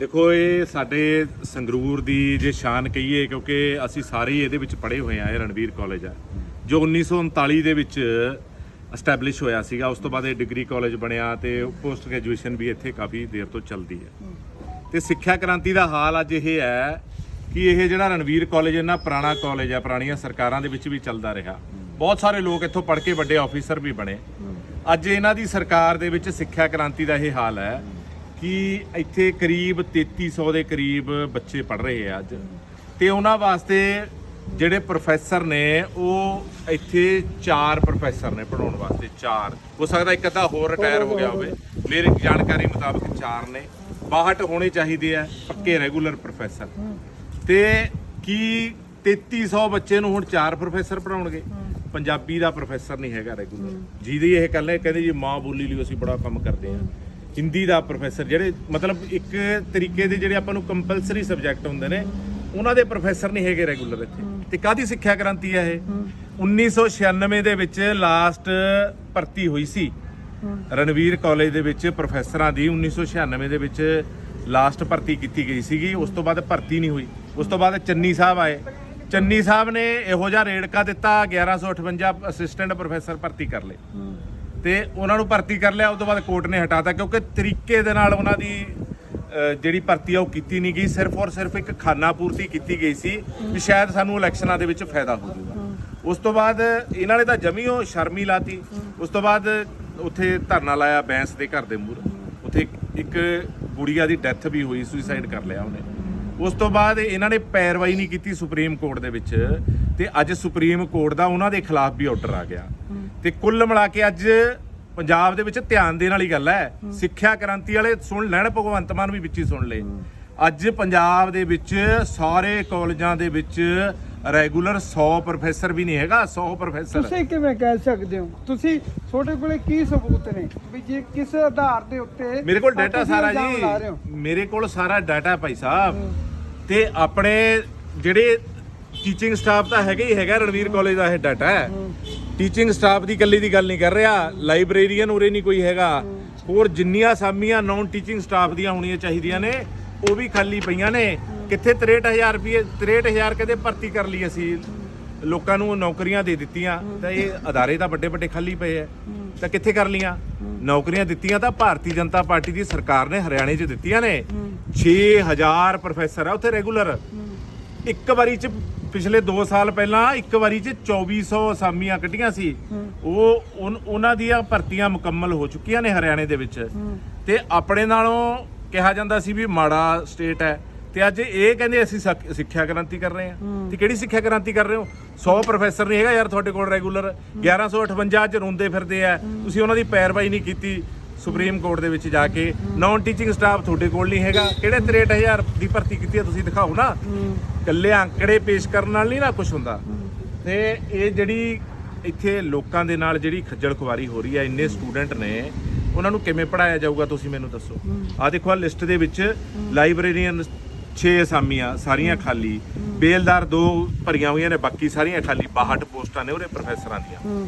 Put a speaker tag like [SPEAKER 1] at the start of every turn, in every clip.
[SPEAKER 1] ਦੇਖੋ, ਇਹ ਸਾਡੇ ਸੰਗਰੂਰ ਦੀ ਜੇ ਸ਼ਾਨ ਕਹੀਏ, ਕਿਉਂਕਿ ਅਸੀਂ ਸਾਰੇ ਹੀ ਇਹਦੇ ਵਿੱਚ ਪੜ੍ਹੇ ਹੋਏ ਆ ਇਹ ਰਣਵੀਰ ਕਾਲਜ ਆ। ਜੋ 1939 ਦੇ ਵਿੱਚ ਐਸਟੈਬਲਿਸ਼ ਹੋਇਆ ਸੀਗਾ, ਉਸ ਤੋਂ ਬਾਅਦ ਇਹ ਡਿਗਰੀ ਕਾਲਜ ਬਣਿਆ ਤੇ ਪੋਸਟ ਗ੍ਰੈਜੂਏਸ਼ਨ ਵੀ ਇੱਥੇ ਕਾਫੀ ਦੇਰ ਤੋਂ ਚੱਲਦੀ ਹੈ। ਤੇ ਸਿੱਖਿਆ ਕ੍ਰਾਂਤੀ ਦਾ ਹਾਲ ਅੱਜ ਇਹ ਹੈ ਕਿ ਇਹ ਜਿਹੜਾ ਰਣਵੀਰ ਕਾਲਜ ਇਹਨਾਂ ਪੁਰਾਣਾ ਕਾਲਜ ਹੈ ਪੁਰਾਣੀਆਂ ਸਰਕਾਰਾਂ ਦੇ ਵਿੱਚ ਵੀ ਚੱਲਦਾ ਰਿਹਾ। ਬਹੁਤ ਸਾਰੇ ਲੋਕ ਇੱਥੋਂ ਪੜ੍ਹ ਕੇ ਵੱਡੇ ਆਫੀਸਰ ਵੀ ਬਣੇ। ਅੱਜ ਇਹਨਾਂ ਦੀ ਸਰਕਾਰ ਦੇ ਵਿੱਚ ਸਿੱਖਿਆ ਕ੍ਰਾਂਤੀ ਦਾ ਇਹ ਹਾਲ ਹੈ ਕਿ ਇੱਥੇ ਕਰੀਬ 3300 ਦੇ ਕਰੀਬ ਬੱਚੇ ਪੜ੍ਹ ਰਹੇ ਆ ਅੱਜ। ਤੇ ਉਹਨਾਂ ਵਾਸਤੇ ਜਿਹੜੇ ਪ੍ਰੋਫੈਸਰ ਨੇ ਉਹ ਇੱਥੇ ਚਾਰ ਪ੍ਰੋਫੈਸਰ ਨੇ ਪੜਾਉਣ ਵਾਸਤੇ ਚਾਰ। ਹੋ ਸਕਦਾ ਇੱਕ ਅੱਧਾ ਹੋਰ ਰਿਟਾਇਰ ਹੋ ਗਿਆ ਹੋਵੇ। ਮੇਰੀ ਜਾਣਕਾਰੀ ਮੁਤਾਬਕ ਚਾਰ ਨੇ। 62 ਹੋਣੇ ਚਾਹੀਦੇ ਆ ਪੱਕੇ ਰੈਗੂਲਰ ਪ੍ਰੋਫੈਸਰ। ਤੇ ਕੀ 3300 ਬੱਚੇ ਨੂੰ ਹੁਣ ਚਾਰ ਪ੍ਰੋਫੈਸਰ ਪੜਾਉਣਗੇ ਪੰਜਾਬੀ ਦਾ ਪ੍ਰੋਫੈਸਰ ਨਹੀਂ ਹੈਗਾ ਰੈਗੂਲਰ। ਜਿਹਦੀ ਇਹ ਹੈ ਕਹਿੰਦੇ ਜੀ ਮਾਂ ਬੋਲੀ ਲਈ ਅਸੀਂ ਬੜਾ ਕੰਮ ਕਰਦੇ ਹਾਂ ਹਿੰਦੀ ਦਾ ਪ੍ਰੋਫੈਸਰ ਜਿਹੜੇ ਮਤਲਬ ਇੱਕ ਤਰੀਕੇ ਦੇ ਜਿਹੜੇ ਆਪਾਂ ਨੂੰ ਕੰਪਲਸਰੀ ਸਬਜੈਕਟ ਹੁੰਦੇ ਨੇ, ਉਹਨਾਂ ਦੇ ਪ੍ਰੋਫੈਸਰ ਨਹੀਂ ਹੈਗੇ ਰੈਗੂਲਰ ਇੱਥੇ। ਤੇ ਕਾਦੀ ਸਿੱਖਿਆ ਕ੍ਰਾਂਤੀ ਹੈ ਇਹ? 1996 ਦੇ ਵਿੱਚ ਲਾਸਟ ਭਰਤੀ ਹੋਈ ਸੀ। ਰਣਵੀਰ ਕਾਲਜ ਦੇ ਵਿੱਚ ਪ੍ਰੋਫੈਸਰਾਂ ਦੀ 1996 ਦੇ ਵਿੱਚ ਲਾਸਟ ਭਰਤੀ ਕੀਤੀ ਗਈ ਸੀਗੀ। ਉਸ ਤੋਂ ਬਾਅਦ ਭਰਤੀ ਨਹੀਂ ਹੋਈ। ਉਸ ਤੋਂ ਬਾਅਦ ਚੰਨੀ ਸਾਹਿਬ ਆਏ। ਚੰਨੀ ਸਾਹਿਬ ਨੇ ਇਹੋ ਜਿਹਾ ਰੇੜਕਾ ਦਿੱਤਾ 1158 ਅਸਿਸਟੈਂਟ ਪ੍ਰੋਫੈਸਰ ਭਰਤੀ ਕਰ ਲਏ। ਤੇ ਉਹਨਾਂ ਨੂੰ ਭਰਤੀ ਕਰ ਲਿਆ ਉਸ ਤੋਂ ਬਾਅਦ ਕੋਰਟ ਨੇ ਹਟਾਤਾ, ਕਿਉਂਕਿ ਤਰੀਕੇ ਦੇ ਨਾਲ ਉਹਨਾਂ ਦੀ ਜਿਹੜੀ ਭਰਤੀ ਆ ਉਹ ਕੀਤੀ ਨਹੀਂ ਗਈ। ਸਿਰਫ ਔਰ ਸਿਰਫ ਇੱਕ ਖਾਨਾ ਪੂਰਤੀ ਕੀਤੀ ਗਈ ਸੀ ਵੀ ਸ਼ਾਇਦ ਸਾਨੂੰ ਇਲੈਕਸ਼ਨਾਂ ਦੇ ਵਿੱਚ ਫਾਇਦਾ ਹੋ ਜਾਊਗਾ। ਉਸ ਤੋਂ ਬਾਅਦ ਇਹਨਾਂ ਨੇ ਤਾਂ ਜਮੀ ਉਹ ਸ਼ਰਮੀ ਲਾਤੀ। ਉਸ ਤੋਂ ਬਾਅਦ ਉੱਥੇ ਧਰਨਾ ਲਾਇਆ ਬੈਂਸ ਦੇ ਘਰ ਦੇ ਮੂਹਰੇ। ਉੱਥੇ ਇੱਕ- ਇੱਕ ਗੁੜੀਆ ਦੀ ਡੈਥ ਵੀ ਹੋਈ, ਸੁਸਾਈਡ ਕਰ ਲਿਆ ਉਹਨੇ। ਉਸ ਤੋਂ ਬਾਅਦ ਇਹਨਾਂ ਨੇ ਪੈਰਵਾਈ ਨਹੀਂ ਕੀਤੀ ਸੁਪਰੀਮ ਕੋਰਟ ਦੇ ਵਿੱਚ ਤੇ ਅੱਜ ਸੁਪਰੀਮ ਕੋਰਟ ਦਾ ਉਹਨਾਂ ਦੇ ਖਿਲਾਫ ਵੀ ਆਰਡਰ ਆ ਗਿਆ। ਤੇ ਕੁੱਲ ਮਿਲਾ ਕੇ ਅੱਜ ਪੰਜਾਬ ਦੇ ਵਿੱਚ ਧਿਆਨ ਦੇਣ ਵਾਲੀ ਗੱਲ ਹੈ ਸਿੱਖਿਆ ਕ੍ਰਾਂਤੀ ਵਾਲੇ ਸੁਣ ਲੈਣ ਭਗਵੰਤ ਮਾਨ ਵੀ ਵਿੱਚ ਹੀ ਸੁਣ ਲਏ। ਅੱਜ ਪੰਜਾਬ ਦੇ ਵਿੱਚ ਸਾਰੇ ਕਾਲਜਾਂ ਦੇ ਵਿੱਚ ਰੈਗੂਲਰ 100 ਪ੍ਰੋਫੈਸਰ ਵੀ ਨਹੀਂ ਹੈਗਾ 100 ਪ੍ਰੋਫੈਸਰ।
[SPEAKER 2] ਤੁਸੀਂ ਕਿਵੇਂ ਕਹਿ ਸਕਦੇ ਹੋ? ਤੁਸੀਂ ਤੁਹਾਡੇ ਕੋਲੇ ਕੀ ਸਬੂਤ ਨੇ ਵੀ ਜੇ ਕਿਸ ਆਧਾਰ ਦੇ ਉੱਤੇ
[SPEAKER 1] ਮੇਰੇ ਕੋਲ ਡਾਟਾ ਸਾਰਾ? ਜੀ। ਮੇਰੇ ਕੋਲ ਸਾਰਾ ਡਾਟਾ ਭਾਈ ਸਾਹਿਬ। ਤੇ ਆਪਣੇ ਜਿਹੜੇ ਟੀਚਿੰਗ ਸਟਾਫ ਤਾਂ ਹੈਗਾ ਹੀ ਹੈਗਾ ਰਣਵੀਰ ਕਾਲਜ ਦਾ ਇਹ ਡਾਟਾ ਹੈ। ਟੀਚਿੰਗ ਸਟਾਫ ਦੀ ਇਕੱਲੀ ਦੀ ਗੱਲ ਨਹੀਂ ਕਰ ਰਿਹਾ। ਲਾਇਬ੍ਰੇਰੀਅਨ ਉਰੇ ਨਹੀਂ ਕੋਈ ਹੈਗਾ। ਹੋਰ ਜਿੰਨੀਆਂ ਸਾਮੀਆਂ ਨਾਨ ਟੀਚਿੰਗ ਸਟਾਫ ਦੀਆਂ ਹੋਣੀਆਂ ਚਾਹੀਦੀਆਂ ਨੇ ਉਹ ਵੀ ਖਾਲੀ ਪਈਆਂ ਨੇ। ਕਿੱਥੇ 63000 ਰੁਪਏ 63000 ਕਦੇ ਭਰਤੀ ਕਰ ਲਈ ਅਸੀਂ। ਲੋਕਾਂ ਨੂੰ ਨੌਕਰੀਆਂ ਦੇ ਦਿੱਤੀਆਂ ਤਾਂ ਇਹ ਅਦਾਰੇ ਤਾਂ ਵੱਡੇ ਵੱਡੇ ਖਾਲੀ ਪਏ ਐ। ਤਾਂ ਕਿੱਥੇ ਕਰ ਲੀਆਂ ਨੌਕਰੀਆਂ ਦਿੱਤੀਆਂ ਤਾਂ ਭਾਰਤੀ ਜਨਤਾ ਪਾਰਟੀ ਦੀ ਸਰਕਾਰ ਨੇ ਹਰਿਆਣੇ 'ਚ ਦਿੱਤੀਆਂ ਨੇ। 6000 ਪ੍ਰੋਫੈਸਰ ਆ ਉੱਥੇ ਰੈਗੂਲਰ। ਇੱਕ ਵਾਰੀ 'ਚ ਪਿਛਲੇ 2 ਸਾਲ ਪਹਿਲਾਂ ਇੱਕ ਵਾਰੀ 'ਚ 2400 ਅਸਾਮੀਆਂ ਕੱਢੀਆਂ ਸੀ। ਉਹ ਉਹਨਾਂ ਦੀਆਂ ਭਰਤੀਆਂ ਮੁਕੰਮਲ ਹੋ ਚੁੱਕੀਆਂ ਨੇ ਹਰਿਆਣੇ ਦੇ ਵਿੱਚ। ਤੇ ਆਪਣੇ ਨਾਲੋਂ ਕਿਹਾ ਜਾਂਦਾ ਸੀ ਵੀ ਮਾੜਾ ਸਟੇਟ ਹੈ ਤੇ ਅੱਜ ਇਹ ਕਹਿੰਦੇ ਅਸੀਂ ਸਕ- ਸਿੱਖਿਆ ਕ੍ਰਾਂਤੀ ਕਰ ਰਹੇ ਹਾਂ। ਤੇ ਕਿਹੜੀ ਸਿੱਖਿਆ ਕ੍ਰਾਂਤੀ ਕਰ ਰਹੇ ਹੋ? 100 ਪ੍ਰੋਫੈਸਰ ਨਹੀਂ ਹੈਗਾ ਯਾਰ ਤੁਹਾਡੇ ਕੋਲ ਰੈਗੂਲਰ 1158 ਅੱਜ ਰੋਂਦੇ ਫਿਰਦੇ ਆ। ਤੁਸੀਂ ਉਹਨਾਂ ਦੀ ਪੈਰਵਾਈ ਨਹੀਂ ਕੀਤੀ ਸੁਪਰੀਮ ਕੋਰਟ ਦੇ ਵਿੱਚ ਜਾ ਕੇ। ਨਾਨ ਟੀਚਿੰਗ ਸਟਾਫ ਤੁਹਾਡੇ ਕੋਲ ਨਹੀਂ ਹੈਗਾ। ਕਿਹੜੇ 63000 ਦੀ ਭਰਤੀ ਕੀਤੀ ਹੈ ਤੁਸੀਂ ਦਿਖਾਓ ਨਾ। ਕੱਲੇ ਅੰਕੜੇ ਪੇਸ਼ ਕਰਨ ਨਾਲ ਨਹੀਂ ਨਾ ਕੁਝ ਹੁੰਦਾ। ਤੇ ਇਹ ਜਿਹੜੀ ਇੱਥੇ ਲੋਕਾਂ ਦੇ ਨਾਲ ਜਿਹੜੀ ਖੱਜਲ ਖੁਆਰੀ ਹੋ ਰਹੀ ਹੈ ਇੰਨੇ ਸਟੂਡੈਂਟ ਨੇ ਉਹਨਾਂ ਨੂੰ ਕਿਵੇਂ ਪੜਾਇਆ ਜਾਊਗਾ ਤੁਸੀਂ ਮੈਨੂੰ ਦੱਸੋ? ਆ ਦੇਖੋ ਆ ਲਿਸਟ ਦੇ ਵਿੱਚ ਲਾਇਬ੍ਰੇਰੀਅਨ 6 ਅਸਾਮੀਆਂ ਸਾਰੀਆਂ ਖਾਲੀ। ਬੇਲਦਾਰ ਦੋ ਭਰੀਆਂ ਹੋਈਆਂ ਨੇ ਬਾਕੀ ਸਾਰੀਆਂ ਖਾਲੀ 62 ਪੋਸਟਾਂ ਨੇ ਉਹਦੇ ਪ੍ਰੋਫੈਸਰਾਂ ਦੀਆਂ।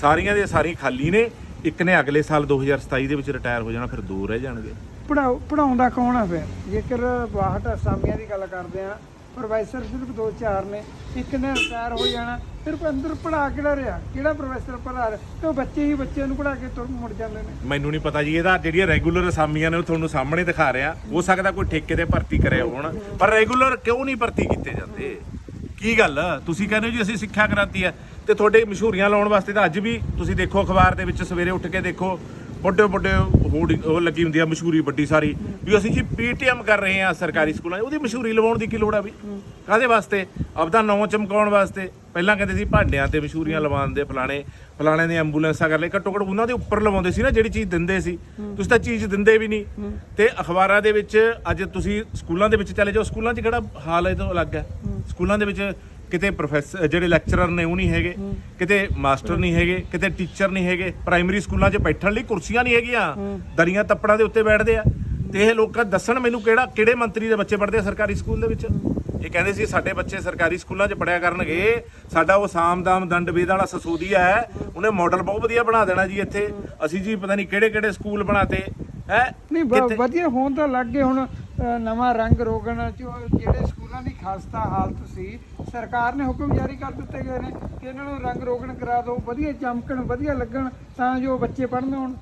[SPEAKER 1] ਸਾਰੀਆਂ ਦੇ ਸਾਰੀ ਖਾਲੀ ਨੇ ਇੱਕ ਨੇ ਅਗਲੇ ਸਾਲ 2027 ਦੇ ਵਿੱਚ ਰਿਟਾਇਰ ਹੋ ਜਾਣਾ ਫਿਰ ਦੋ ਰਹਿ ਜਾਣਗੇ।
[SPEAKER 2] ਪੜਾਉ ਪੜਾਉਂਦਾ ਕੌਣ ਆ ਫਿਰ? ਜੇਕਰ 62 ਅਸਾਮੀਆਂ ਦੀ ਗੱਲ ਕਰਦੇ ਆ ਪ੍ਰੋਫੈਸਰ ਸਿਰਫ 2-4 ਨੇ, ਇੱਕ ਨੇ ਰਿਟਾਇਰ ਹੋ ਜਾਣਾ, ਫਿਰ ਅੰਦਰ ਪੜਾ ਕਿਹੜਾ ਰਿਹਾ? ਕਿਹੜਾ ਪ੍ਰੋਫੈਸਰ ਪੜਾ ਰਿਹਾ? ਤੇ ਬੱਚੇ ਹੀ ਬੱਚਿਆਂ ਨੂੰ ਪੜਾ ਕੇ ਤੁਰ ਮੁੜ ਜਾਂਦੇ ਨੇ।
[SPEAKER 1] ਮੈਨੂੰ ਨਹੀਂ ਪਤਾ ਜੀ, ਇਹਦਾ ਜਿਹੜੀਆਂ ਰੈਗੂਲਰ ਅਸਾਮੀਆਂ ਨੇ ਉਹ ਤੁਹਾਨੂੰ ਸਾਹਮਣੇ ਦਿਖਾ ਰਿਹਾ। ਹੋ ਸਕਦਾ ਕੋਈ ਠੇਕੇ ਤੇ ਭਰਤੀ ਕਰਿਆ ਹੋਣ, ਪਰ ਰੈਗੂਲਰ ਕਿਉਂ ਨਹੀਂ ਭਰਤੀ ਕੀਤੇ ਜਾਂਦੇ? ਕੀ ਗੱਲ? ਤੁਸੀਂ ਕਹਿੰਦੇ ਹੋ ਜੀ, ਅਸੀਂ ਸਿੱਖਿਆ ਕ੍ਰਾਂਤੀ ਹੈ। ਤੇ ਤੁਹਾਡੇ ਮਸ਼ਹੂਰੀਆਂ ਲਾਉਣ ਵਾਸਤੇ ਤਾਂ ਅੱਜ ਵੀ ਤੁਸੀਂ ਦੇਖੋ ਅਖਬਾਰ ਦੇ ਵਿੱਚ ਸਵੇਰੇ ਉੱਠ ਕੇ ਦੇਖੋ ਵੱਡੇ ਵੱਡੇ ਹੋਰਡਿੰਗ ਉਹ ਲੱਗੀ ਹੁੰਦੀ ਆ ਮਸ਼ਹੂਰੀ ਵੱਡੀ ਸਾਰੀ, ਵੀ ਅਸੀਂ ਜੀ ਪੀਟੀਐਮ ਕਰ ਰਹੇ ਹਾਂ ਸਰਕਾਰੀ ਸਕੂਲਾਂ 'ਚ ਉਹਦੀ ਮਸ਼ਹੂਰੀ ਲਵਾਉਣ ਦੀ ਕੀ ਲੋੜ ਆ ਵੀ? ਕਾਦੇ ਵਾਸਤੇ? ਆਪਦਾ ਨਾਂ ਚਮਕਾਉਣ ਵਾਸਤੇ। ਪਹਿਲਾਂ ਕਹਿੰਦੇ ਸੀ ਭਾਂਡਿਆਂ ਤੇ ਮਸ਼ਹੂਰੀਆਂ ਲਵਾਉਣ ਦੇ ਫਲਾਣੇ ਫਲਾਣੇ ਦੇ ਐਂਬੂਲੈਂਸਾਂ ਕਰ ਲੈ ਘੱਟੋ ਘੱਟ ਉਹਨਾਂ ਦੇ ਉੱਪਰ ਲਵਾਉਂਦੇ ਸੀ ਨਾ ਜਿਹੜੀ ਚੀਜ਼ ਦਿੰਦੇ ਸੀ। ਤੁਸੀਂ ਤਾਂ ਚੀਜ਼ ਦਿੰਦੇ ਵੀ ਨਹੀਂ। ਤੇ ਅਖਬਾਰਾਂ ਦੇ ਵਿੱਚ ਅੱਜ ਤੁਸੀਂ ਸਕੂਲਾਂ ਦੇ ਵਿੱਚ ਚਲੇ ਜਾਓ। ਸਕੂਲਾਂ 'ਚ ਕਿਹੜਾ ਹਾਲ ਇਹ ਤੋਂ ਅਲੱਗ ਹੈ? ਸਕੂਲਾਂ ਦੇ ਵਿੱਚ ਕਿਤੇ ਪ੍ਰੋਫੈਸਰ ਜਿਹੜੇ ਲੈਕਚਰਰ ਨੇ ਉਹ ਨਹੀਂ ਹੈਗੇ ਕਿਤੇ ਮਾਸਟਰ ਨਹੀਂ ਹੈਗੇ ਕਿਤੇ ਟੀਚਰ ਨਹੀਂ ਹੈਗੇ ਪ੍ਰਾਇਮਰੀ ਸਕੂਲਾਂ 'ਚ ਬੈਠਣ ਲਈ ਕੁਰਸੀਆਂ ਨਹੀਂ ਹੈਗੀਆਂ। ਦਰੀਆਂ ਤੱਪੜਾਂ ਦੇ ਉੱਤੇ ਬੈਠਦੇ ਆ। ਤੇ ਇਹ ਲੋਕਾਂ ਦੱਸਣ ਮੈਨੂੰ ਕਿਹੜਾ ਕਿਹੜੇ ਮੰਤਰੀ ਦੇ ਬੱਚੇ ਪੜ੍ਹਦੇ ਆ ਸਰਕਾਰੀ ਸਕੂਲ ਦੇ ਵਿੱਚ? ਇਹ ਕਹਿੰਦੇ ਸੀ ਸਾਡੇ ਬੱਚੇ ਸਰਕਾਰੀ ਸਕੂਲਾਂ 'ਚ ਪੜਿਆ ਕਰਨਗੇ ਸਾਡਾ ਉਹ ਸਾਮਦਾਮ ਦੰਡ ਵੇਦ ਵਾਲਾ ਸਸੂਦੀਆ ਹੈ। ਉਹਨੇ ਮਾਡਲ ਬਹੁਤ ਵਧੀਆ ਬਣਾ ਦੇਣਾ ਜੀ ਇੱਥੇ। ਅਸੀਂ ਜੀ ਪਤਾ ਨਹੀਂ ਕਿਹੜੇ ਕਿਹੜੇ ਸਕੂਲ ਬਣਾਤੇ ਹੈ
[SPEAKER 2] ਨਹੀਂ ਵਧੀਆ ਹੋਣ ਤਾਂ ਲੱਗ ਗਏ ਹੁਣ ਨਵਾਂ ਰੰਗ ਰੋਗਨ ਜੋ ਜਿਹੜੇ ਸਕੂਲਾਂ ਦੀ ਖਸਤਾ ਹਾਲਤ ਸੀ। ਸਰਕਾਰ ਨੇ ਹੁਕਮ ਜਾਰੀ ਕਰ ਦਿੱਤੇ ਗਏ ਨੇ ਕਿ ਇਹਨਾਂ ਨੂੰ ਰੰਗ ਰੋਗਨ ਕਰਾ ਦਿਓ ਵਧੀਆ ਚਮਕਣ ਵਧੀਆ ਲੱਗਣ ਤਾਂ ਜੋ ਬੱਚੇ ਪੜ੍ਹਨ ਆਉਣ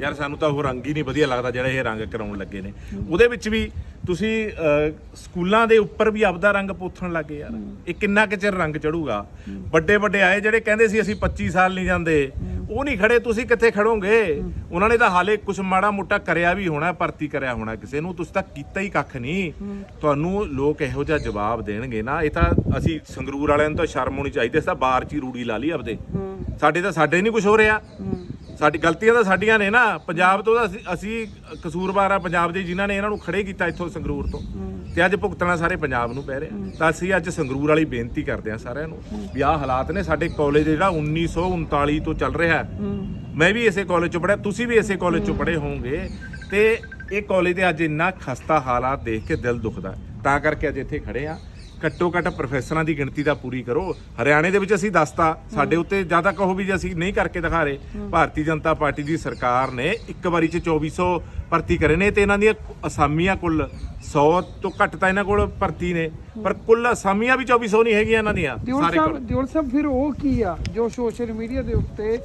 [SPEAKER 1] ਯਾਰ ਸਾਨੂੰ ਤਾਂ ਉਹ ਰੰਗ ਹੀ ਨਹੀਂ ਵਧੀਆ ਲੱਗਦਾ ਜਿਹੜਾ ਇਹ ਰੰਗ ਕਰਾਉਣ ਲੱਗੇ ਨੇ। ਉਹਦੇ ਵਿੱਚ ਵੀ ਤੁਸੀਂ ਅਹ, ਸਕੂਲਾਂ ਦੇ ਉੱਪਰ ਵੀ ਆਪਦਾ ਰੰਗ ਪੋਥਣ ਲੱਗੇ ਯਾਰ। ਇਹ ਕਿੰਨਾ ਕੁ ਚਿਰ ਰੰਗ ਚੜੂਗਾ? ਵੱਡੇ ਵੱਡੇ ਆਏ ਜਿਹੜੇ ਕਹਿੰਦੇ ਸੀ ਅਸੀਂ 25 ਸਾਲ ਨਹੀਂ ਜਾਂਦੇ। ਉਹ ਨਹੀਂ ਖੜੇ ਤੁਸੀਂ ਕਿੱਥੇ ਖੜੋਗੇ? ਉਹਨਾਂ ਨੇ ਤਾਂ ਹਾਲੇ ਕੁਝ ਮਾੜਾ ਮੋਟਾ ਕਰਿਆ ਵੀ ਹੋਣਾ ਭਰਤੀ ਕਰਿਆ ਹੋਣਾ ਕਿਸੇ ਨੂੰ ਤੁਸੀਂ ਤਾਂ ਕੀਤਾ ਹੀ ਕੱਖ ਨਹੀਂ। ਤੁਹਾਨੂੰ ਲੋਕ ਇਹੋ ਜਿਹਾ ਜਵਾਬ ਦੇਣਗੇ ਨਾ ਇਹ ਤਾਂ ਅਸੀਂ ਸੰਗਰੂਰ ਵਾਲਿਆਂ ਨੂੰ ਤਾਂ ਸ਼ਰਮ ਹੋਣੀ ਚਾਹੀਦੀ ਅਸੀਂ ਤਾਂ ਬਾਹਰ ਚ ਹੀ ਰੂੜੀ ਲਾ ਲਈ ਆਪਦੇ। ਸਾਡੇ ਤਾਂ ਸਾਡੇ ਨਹੀਂ ਕੁਝ ਹੋ ਰਿਹਾ। ਸਾਡੀ ਗਲਤੀਆਂ ਤਾਂ ਸਾਡੀਆਂ ਨੇ ਨਾ ਪੰਜਾਬ ਤੋਂ ਤਾਂ ਅਸੀਂ- ਅਸੀਂ ਕਸੂਰਵਾਰ ਆ ਪੰਜਾਬ ਦੇ ਜਿਨ੍ਹਾਂ ਨੇ ਇਹਨਾਂ ਨੂੰ ਖੜੇ ਕੀਤਾ ਇੱਥੋਂ ਸੰਗਰੂਰ ਤੋਂ। ਤੇ ਅੱਜ ਭੁਗਤਣਾ ਸਾਰੇ ਪੰਜਾਬ ਨੂੰ ਪੈ ਰਿਹਾ। ਤਾਂ ਅਸੀਂ ਅੱਜ ਸੰਗਰੂਰ ਵਾਲੀ ਬੇਨਤੀ ਕਰਦੇ ਹਾਂ ਸਾਰਿਆਂ ਨੂੰ ਵੀ ਆਹ ਹਾਲਾਤ ਨੇ ਸਾਡੇ ਕਾਲਜ ਜਿਹੜਾ 1939 ਤੋਂ ਚੱਲ ਰਿਹਾ ਹੈ। ਮੈਂ ਵੀ ਇਸੇ ਕਾਲਜ ਚੋਂ ਪੜਿਆ ਤੁਸੀਂ ਵੀ ਇਸੇ ਕਾਲਜ ਚੋਂ ਪੜ੍ਹੇ ਹੋਵੋਗੇ। ਤੇ ਇਹ ਕਾਲਜ ਦੇ ਅੱਜ ਇੰਨਾ ਖਸਤਾ ਹਾਲਾਤ ਦੇਖ ਕੇ ਦਿਲ ਦੁਖਦਾ ਹੈ। ਤਾਂ ਕਰਕੇ ਅੱਜ ਇੱਥੇ ਖੜੇ ਆ ਘੱਟੋ ਘੱਟ ਪ੍ਰੋਫੈਸਰਾਂ ਦੀ ਗਿਣਤੀ ਦਾ ਪੂਰੀ ਕਰੋ। ਹਰਿਆਣੇ ਦੇ ਵਿੱਚ ਅਸੀਂ ਦੱਸਤਾ ਸਾਡੇ ਉੱਤੇ ਜ਼ਿਆਦਾ ਕਹੋ ਵੀ ਜੇ ਅਸੀਂ ਨਹੀਂ ਕਰਕੇ ਦਿਖਾ ਰਹੇ। ਭਾਰਤੀ ਜਨਤਾ ਪਾਰਟੀ ਦੀ ਸਰਕਾਰ ਨੇ ਇੱਕ ਵਾਰੀ ਚ 2400 ਭਰਤੀ ਕਰੇ ਨੇ ਤੇ ਇਹਨਾਂ ਦੀਆਂ ਅਸਾਮੀਆਂ ਕੁੱਲ 100 ਤੋਂ ਘੱਟ ਤਾਂ ਇਹਨਾਂ ਕੋਲ ਭਰਤੀ ਨੇ। ਪਰ ਕੁੱਲ ਅਸਾਮੀਆਂ ਵੀ 2400 ਨਹੀਂ ਹੈਗੀਆਂ ਇਹਨਾਂ ਦੀਆਂ ਸਾਰੇ ਕੋਲ।
[SPEAKER 2] ਦਿਉਲ ਸਾਹਿਬ ਫਿਰ ਉਹ ਕੀ ਆ ਜੋ ਸੋਸ਼ਲ ਮੀਡੀਆ ਦੇ ਉੱਤੇ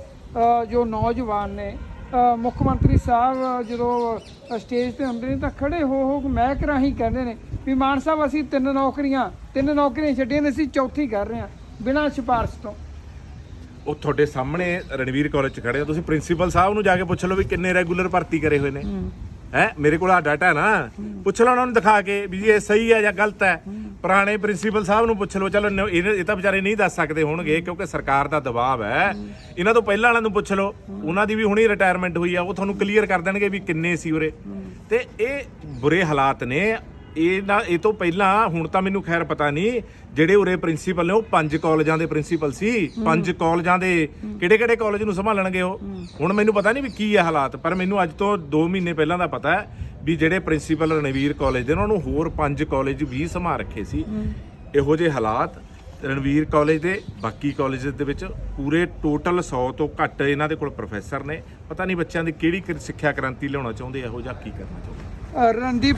[SPEAKER 2] ਜੋ ਨੌਜਵਾਨ ਨੇ ਮੁੱਖ ਮੰਤਰੀ ਸਾਹਿਬ ਜਦੋਂ ਸਟੇਜ ਤੇ ਹੁੰਦੇ ਨੇ ਤਾਂ ਖੜੇ ਹੋ ਹੋ ਮਹਿਕ ਰਾਹੀਂ ਕਹਿੰਦੇ ਨੇ ਵੀ ਮਾਨ ਸਾਹਿਬ ਅਸੀਂ ਤਿੰਨ ਨੌਕਰੀਆਂ ਤਿੰਨ ਨੌਕਰੀਆਂ ਛੱਡੀਆਂ ਨੇ ਅਸੀਂ ਚੌਥੀ ਕਰ ਰਹੇ ਹਾਂ ਬਿਨਾਂ ਸਿਫਾਰਸ਼ ਤੋਂ।
[SPEAKER 1] ਉਹ ਤੁਹਾਡੇ ਸਾਹਮਣੇ ਰਣਵੀਰ ਕਾਲਜ ਚ ਖੜੇ ਹੋ ਤੁਸੀਂ ਪ੍ਰਿੰਸੀਪਲ ਸਾਹਿਬ ਨੂੰ ਜਾ ਕੇ ਪੁੱਛ ਲਓ ਵੀ ਕਿੰਨੇ ਰੈਗੂਲਰ ਭਰਤੀ ਕਰੇ ਹੋਏ ਨੇ। ਹੈ। ਮੇਰੇ ਕੋਲ ਆ ਡਾਟਾ ਹੈ। ਨਾ ਪੁੱਛ ਲਓ ਉਹਨਾਂ ਨੂੰ ਦਿਖਾ ਕੇ ਵੀ ਇਹ ਸਹੀ ਹੈ ਜਾਂ ਗਲਤ ਹੈ। ਪੁਰਾਣੇ ਪ੍ਰਿੰਸੀਪਲ ਸਾਹਿਬ ਨੂੰ ਪੁੱਛ ਲਓ ਚਲੋ ਨ- ਇਹ ਇਹ ਤਾਂ ਵਿਚਾਰੇ ਨਹੀਂ ਦੱਸ ਸਕਦੇ ਹੋਣਗੇ ਕਿਉਂਕਿ ਸਰਕਾਰ ਦਾ ਦਬਾਅ ਹੈ। ਇਹਨਾਂ ਤੋਂ ਪਹਿਲਾਂ ਵਾਲਿਆਂ ਨੂੰ ਪੁੱਛ ਲਓ ਉਹਨਾਂ ਦੀ ਵੀ ਹੁਣੀ ਰਿਟਾਇਰਮੈਂਟ ਹੋਈ ਆ। ਉਹ ਤੁਹਾਨੂੰ ਕਲੀਅਰ ਕਰ ਦੇਣਗੇ ਵੀ ਕਿੰਨੇ ਸੀ ਉਰੇ। ਤੇ ਇਹ ਬੁਰੇ ਹਾਲਾਤ ਨੇ। ਇਹ ਨਾ ਇਹ ਤੋਂ ਪਹਿਲਾਂ ਹੁਣ ਤਾਂ ਮੈਨੂੰ ਖੈਰ ਪਤਾ ਨਹੀਂ ਜਿਹੜੇ ਉਰੇ ਪ੍ਰਿੰਸੀਪਲ ਨੇ ਉਹ ਪੰਜ ਕਾਲਜਾਂ ਦੇ ਪ੍ਰਿੰਸੀਪਲ ਸੀ। ਪੰਜ ਕਾਲਜਾਂ ਦੇ ਕਿਹੜੇ ਕਿਹੜੇ ਕਾਲਜ ਨੂੰ ਸੰਭਾਲਣਗੇ ਉਹ? ਹੁਣ ਮੈਨੂੰ ਪਤਾ ਨਹੀਂ ਵੀ ਕੀ ਹੈ ਹਾਲਾਤ ਪਰ ਮੈਨੂੰ ਅੱਜ ਤੋਂ 2 ਮਹੀਨੇ ਪਹਿਲਾਂ ਦਾ ਪਤਾ ਹੈ ਵੀ ਜਿਹੜੇ ਪ੍ਰਿੰਸੀਪਲ ਰਣਵੀਰ ਕਾਲਜ ਦੇ ਨੇ, ਉਹਨਾਂ ਨੂੰ ਹੋਰ ਪੰਜ ਕਾਲਜ ਵੀ ਸੰਭਾਲ ਰੱਖੇ ਸੀ। ਇਹੋ ਜਿਹੇ ਹਾਲਾਤ ਰਣਵੀਰ ਕਾਲਜ ਦੇ ਬਾਕੀ ਕਾਲਜ ਦੇ ਵਿੱਚ ਪੂਰੇ ਟੋਟਲ 100 ਤੋਂ ਘੱਟ ਇਹਨਾਂ ਦੇ ਕੋਲ ਪ੍ਰੋਫੈਸਰ ਨੇ। ਪਤਾ ਨਹੀਂ ਬੱਚਿਆਂ ਦੀ ਕਿਹੜੀ ਸਿੱਖਿਆ ਕ੍ਰਾਂਤੀ ਲਿਆਉਣਾ ਚਾਹੁੰਦੇ ਆ ਇਹੋ ਜਿਹਾ ਕੀ ਕਰਨਾ ਚਾਹੁੰਦੇ?
[SPEAKER 2] ਰਣਦੀਪ